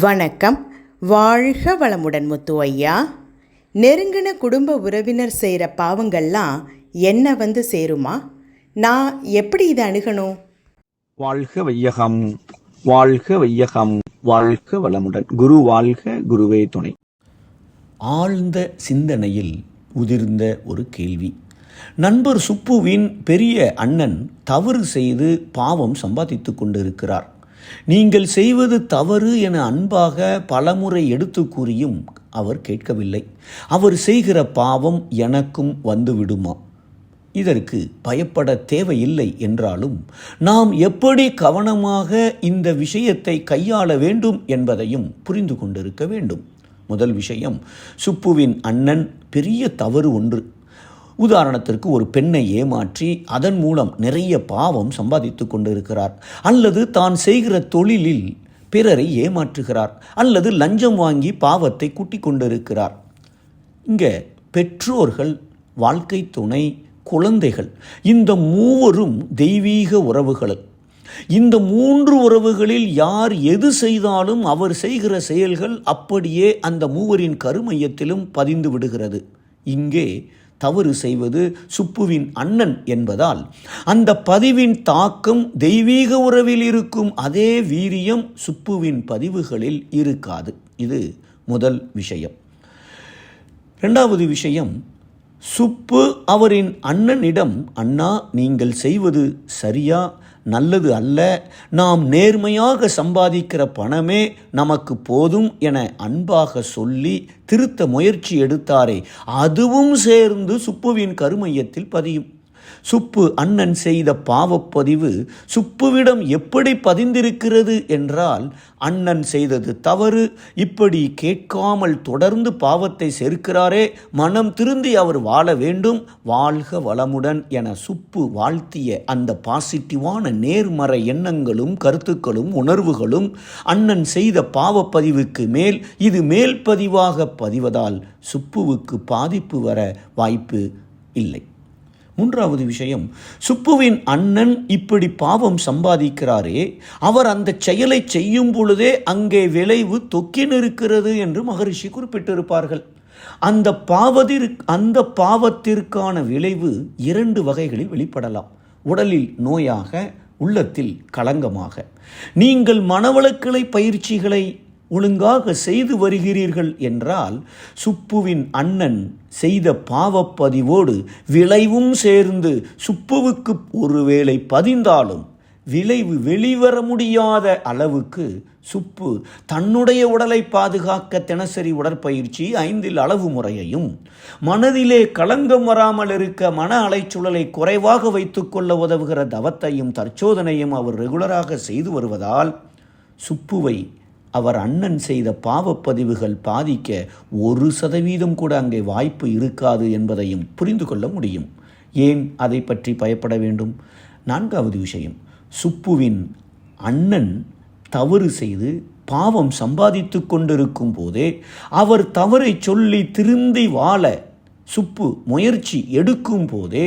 வணக்கம். வாழ்க வளமுடன் முத்து ஐயா. நெருங்கின குடும்ப உறவினர் செய்கிற பாவங்கள்லாம் என்ன வந்து சேருமா? நான் எப்படி இதை அணுகணும்? வாழ்க வையகம் வாழ்க வையகம் வாழ்க வளமுடன். குரு வாழ்க குருவே துணை. ஆழ்ந்த சிந்தனையில் உதிர்ந்த ஒரு கேள்வி. நண்பர் சுப்புவின் பெரிய அண்ணன் தவறு செய்து பாவம் சம்பாதித்து கொண்டிருக்கிறார். நீங்கள் செய்வது தவறு என அன்பாக பலமுறை எடுத்து கூறியும் அவர் கேட்கவில்லை. அவர் செய்கிற பாவம் எனக்கும் வந்துவிடுமா? இதற்கு பயப்பட தேவையில்லை என்றாலும் நாம் எப்படி கவனமாக இந்த விஷயத்தை கையாள வேண்டும் என்பதையும் புரிந்து கொண்டிருக்க வேண்டும். முதல் விஷயம் சுப்புவின் அண்ணன் பெரிய தவறு ஒன்று. உதாரணத்திற்கு ஒரு பெண்ணை ஏமாற்றி அதன் மூலம் நிறைய பாவம் சம்பாதித்து கொண்டிருக்கிறார். அல்லது தான் செய்கிற தொழிலில் பிறரை ஏமாற்றுகிறார். அல்லது லஞ்சம் வாங்கி பாவத்தை கூட்டிக் கொண்டிருக்கிறார். இங்கே பெற்றோர்கள் வாழ்க்கை துணை குழந்தைகள் இந்த மூவரும் தெய்வீக உறவுகள். இந்த மூன்று உறவுகளில் யார் எது செய்தாலும் அவர் செய்கிற செயல்கள் அப்படியே அந்த மூவரின் கருமையத்திலும் பதிந்து விடுகிறது. இங்கே தவறு செய்வது சுப்புவின் அண்ணன் என்பதால் அந்த பதிவின் தாக்கம் தெய்வீக உறவில் இருக்கும் அதே வீரியம் சுப்புவின் பதிவுகளில் இருக்காது. இது முதல் விஷயம். இரண்டாவது விஷயம் சுப்பு அவரின் அண்ணனிடம் அண்ணா நீங்கள் செய்வது சரியா? நல்லது அல்ல. நாம் நேர்மையாக சம்பாதிக்கிற பணமே நமக்கு போதும் என அன்பாக சொல்லி திருத்த முயற்சி எடுத்தாரே. அதுவும் சேர்ந்து சுப்புவின் கருமையத்தில் பதியும். சுப்பு அண்ணன் செய்த பாவப்பதிவு சுப்புவிடம் எப்படி பதிந்திருக்கிறது என்றால் அண்ணன் செய்தது தவறு இப்படி கேட்காமல் தொடர்ந்து பாவத்தை சேர்க்கிறாரே மனம் திருந்தி அவர் வாழ வேண்டும் வாழ்க வளமுடன் என சுப்பு வாழ்த்திய அந்த பாசிட்டிவான நேர்மறை எண்ணங்களும் கருத்துக்களும் உணர்வுகளும் அண்ணன் செய்த பாவப்பதிவுக்கு மேல் இது மேல் பதிவாக பதிவதால் சுப்புவுக்கு பாதிப்பு வர வாய்ப்பு இல்லை. மூன்றாவது விஷயம் சுப்புவின் அண்ணன் இப்படி பாவம் சம்பாதிக்கிறாரே அவர் அந்த செயலை செய்யும் பொழுதே அங்கே விளைவு தொக்கினிருக்கிறது என்று மகரிஷி குறிப்பிட்டிருப்பார்கள். அந்த பாவத்திற்கு அந்த பாவத்திற்கான விளைவு இரண்டு வகைகளில் வெளிப்படலாம். உடலில் நோயாக உள்ளத்தில் களங்கமாக. நீங்கள் மனவளக்கலை பயிற்சிகளை ஒழுங்காக செய்து வருகிறீர்கள் என்றால் சுப்புவின் அண்ணன் செய்த பாவப்பதிவோடு விளைவும் சேர்ந்து சுப்புவுக்கு ஒருவேளை பதிந்தாலும் விளைவு வெளிவர முடியாத அளவுக்கு சுப்பு தன்னுடைய உடலை பாதுகாக்க தினசரி உடற்பயிற்சி ஐந்தில் அளவு முறையையும் மனதிலே களங்கம் வராமல் இருக்க மன அலைச்சூழலை குறைவாக வைத்துக்கொள்ள உதவுகிற தவத்தையும் தற்சோதனையும் அவர் ரெகுலராக செய்து வருவதால் சுப்புவை அவர் அண்ணன் செய்த பாவப்பதிவுகள் பாதிக்க ஒரு சதவீதம் கூட அங்கே வாய்ப்பு இருக்காது என்பதையும் புரிந்து கொள்ள முடியும். ஏன் அதை பற்றி பயப்பட வேண்டும்? நான்காவது விஷயம். சுப்புவின் அண்ணன் தவறு செய்து பாவம் சம்பாதித்து கொண்டிருக்கும் போதே அவர் தவறை சொல்லி திருந்தி வாழ சுப்பு முயற்சி எடுக்கும் போதே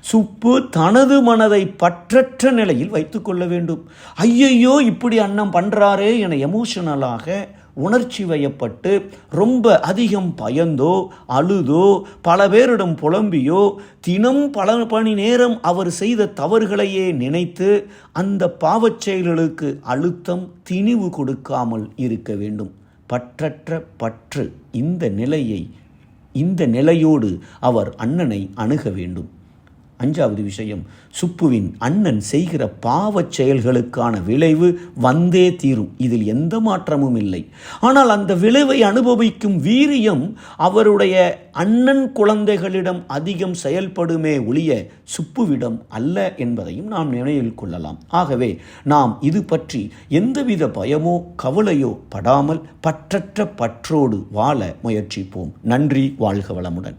சுப்பு தனது மனதை பற்றற்ற நிலையில் வைத்துக்கொள்ள வேண்டும். ஐயையோ இப்படி அண்ணன் பண்ணுறாரே என எமோஷனலாக உணர்ச்சி வயப்பட்டு ரொம்ப அதிகம் பயந்தோ அழுதோ பல பேரிடம் புலம்பியோ தினம் பல மணி நேரம் அவர் செய்த தவறுகளையே நினைத்து அந்த பாவச் செயல்களுக்கு அழுத்தம் திணிவு கொடுக்காமல் இருக்க வேண்டும். பற்றற்ற பற்று இந்த நிலையை இந்த நிலையோடு அவர் அண்ணனை அணுக வேண்டும். அஞ்சாவது விஷயம் சுப்புவின் அண்ணன் செய்கிற பாவச் செயல்களுக்கான விளைவு வந்தே தீரும். இதில் எந்த மாற்றமும் இல்லை. ஆனால் அந்த விளைவை அனுபவிக்கும் வீரியம் அவருடைய அண்ணன் குழந்தைகளிடம் அதிகம் செயல்படுமே ஒழிய சுப்புவிடம் அல்ல என்பதையும் நாம் நினைவில் கொள்ளலாம். ஆகவே நாம் இது பற்றி எந்தவித பயமோ கவலையோ படாமல் பற்றற்ற பற்றோடு வாழ முயற்சிப்போம். நன்றி வாழ்க வளமுடன்.